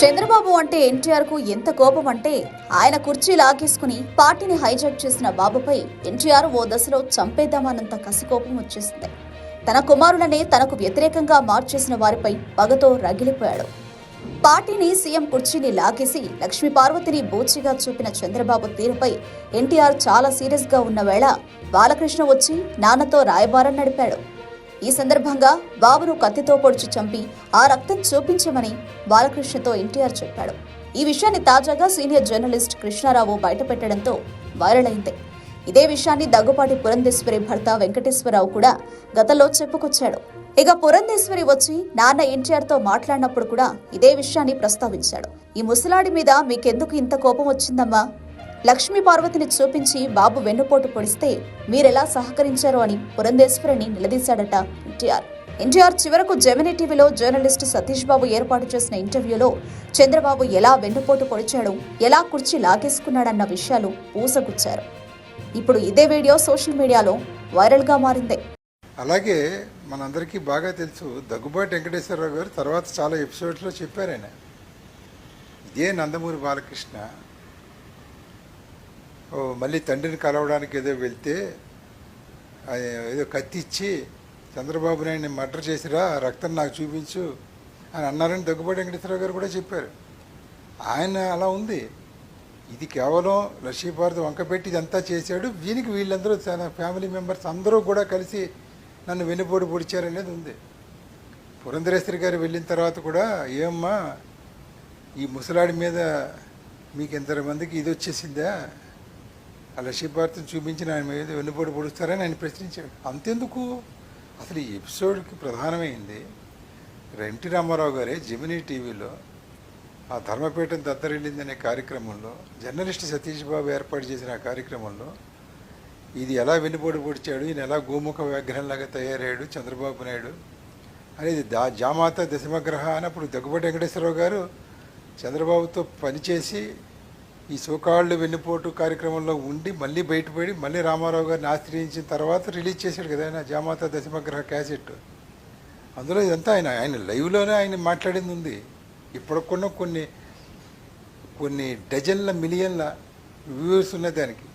చంద్రబాబు అంటే ఎన్టీఆర్కు ఎంత కోపం అంటే ఆయన కుర్చీ లాగేసుకుని పార్టీని హైజాక్ చేసిన బాబుపై ఎన్టీఆర్ ఓ దశలో చంపేద్దామన్నంత కసి కోపం వచ్చేసింది. తన కుమారులనే తనకు వ్యతిరేకంగా మార్చేసిన వారిపై పగతో రగిలిపోయాడు. పార్టీని సీఎం కుర్చీని లాగేసి లక్ష్మీ పార్వతిని బోచిగా చూపిన చంద్రబాబు తీరుపై ఎన్టీఆర్ చాలా సీరియస్గా ఉన్న వేళ బాలకృష్ణ వచ్చి నాన్నతో రాయబారం నడిపాడు. ఈ సందర్భంగా బాబును కత్తితో పొడిచి చంపి ఆ రక్తం చూపించమని బాలకృష్ణతో ఎన్టీఆర్ చెప్పాడు. ఈ విషయాన్ని తాజాగా సీనియర్ జర్నలిస్ట్ కృష్ణారావు బయటపెట్టడంతో వైరల్ అయింది. ఇదే విషయాన్ని దగ్గుపాటి పురంధేశ్వరి భర్త వెంకటేశ్వరరావు కూడా గతంలో చెప్పుకొచ్చాడు. ఇక పురంధేశ్వరి వచ్చి నాన్న ఎన్టీఆర్తో మాట్లాడినప్పుడు కూడా ఇదే విషయాన్ని ప్రస్తావించాడు. ఈ ముసలాడి మీద మీకెందుకు ఇంత కోపం వచ్చిందమ్మా? లక్ష్మీ పార్వతిని చూపించి బాబు వెన్నుపోటు పొడిస్తే మీరెలా సహకరించారు అని పురంధేశ్వరిని నిలదీశాడట ఎన్టీఆర్. ఎన్టీఆర్ చివరకు జెమినీ టీవీలో జర్నలిస్ట్ సతీష్ బాబు ఏర్పాటు చేసిన ఇంటర్వ్యూలో చంద్రబాబు ఎలా వెన్నుపోటు పొడిచాడు ఎలా కుర్చీ లాగేసుకున్నాడన్న విషయాలు పూసగుచ్చారు. ఇప్పుడు ఇదే వీడియో సోషల్ మీడియాలో వైరల్గా మారింది. అలాగే మనందరికీ బాగా తెలుసు దగ్గుబాటి వెంకటేశ్వరరావు గారు తర్వాత చాలా ఎపిసోడ్స్లో చెప్పారు ఆయన. ఇదే నందమూరి బాలకృష్ణ మళ్ళీ తండ్రిని కలవడానికి ఏదో వెళ్తే ఏదో కత్తి ఇచ్చి చంద్రబాబు నాయుడిని మర్డర్ చేసిరా రక్తం నాకు చూపించు అని అన్నారని దగ్గుబాటి వెంకటేశ్వరరావు గారు కూడా చెప్పారు. ఆయన అలా ఉంది. ఇది కేవలం లక్ష్మీపార్వతి వంకపెట్టి ఇదంతా చేశాడు. దీనికి వీళ్ళందరూ తన ఫ్యామిలీ మెంబర్స్ అందరూ కూడా కలిసి నన్ను వెన్నుపోటు పొడిచారనేది ఉంది. పురంధరేశ్వరి గారు వెళ్ళిన తర్వాత కూడా ఏమ్మా ఈ ముసలాడి మీద మీకు ఇంతమందికి ఇది వచ్చేసిందా ఆ లక్ష్మీపార్వతిని చూపించి ఆయన మీద వెన్నుపోటు పొడుస్తారని ఆయన ప్రశ్నించాడు. అంతెందుకు? అసలు ఈ ఎపిసోడ్కి ప్రధానమైంది ఎన్టీ రామారావు గారే జమినీ టీవీలో ఆ ధర్మపీఠం అనే కార్యక్రమంలో జర్నలిస్ట్ సతీష్ బాబు ఏర్పాటు చేసిన ఆ కార్యక్రమంలో ఇది ఎలా వెన్నుపోటు పొడిచాడు ఈయన ఎలా గోముఖ విగ్రహంలాగా తయారయ్యాడు చంద్రబాబు నాయుడు అనేది దా జామాత దశమగ్రహ అన్నప్పుడు దగ్గుబాటి వెంకటేశ్వరరావు గారు చంద్రబాబుతో పనిచేసి ఈ సోకాళ్ళు వెన్నుపోటు కార్యక్రమంలో ఉండి మళ్ళీ బయటపడి మళ్ళీ రామారావు గారిని ఆశ్రయించిన తర్వాత రిలీజ్ చేశాడు కదా ఆయన జామాత దశమగ్రహ క్యాసెట్. అందులో ఇదంతా ఆయన ఆయన లైవ్లోనే ఆయన మాట్లాడింది ఉంది. ఇప్పటికున్న కొన్ని కొన్ని డజన్ల మిలియన్ల వ్యూవర్స్ ఉన్నాయి దానికి.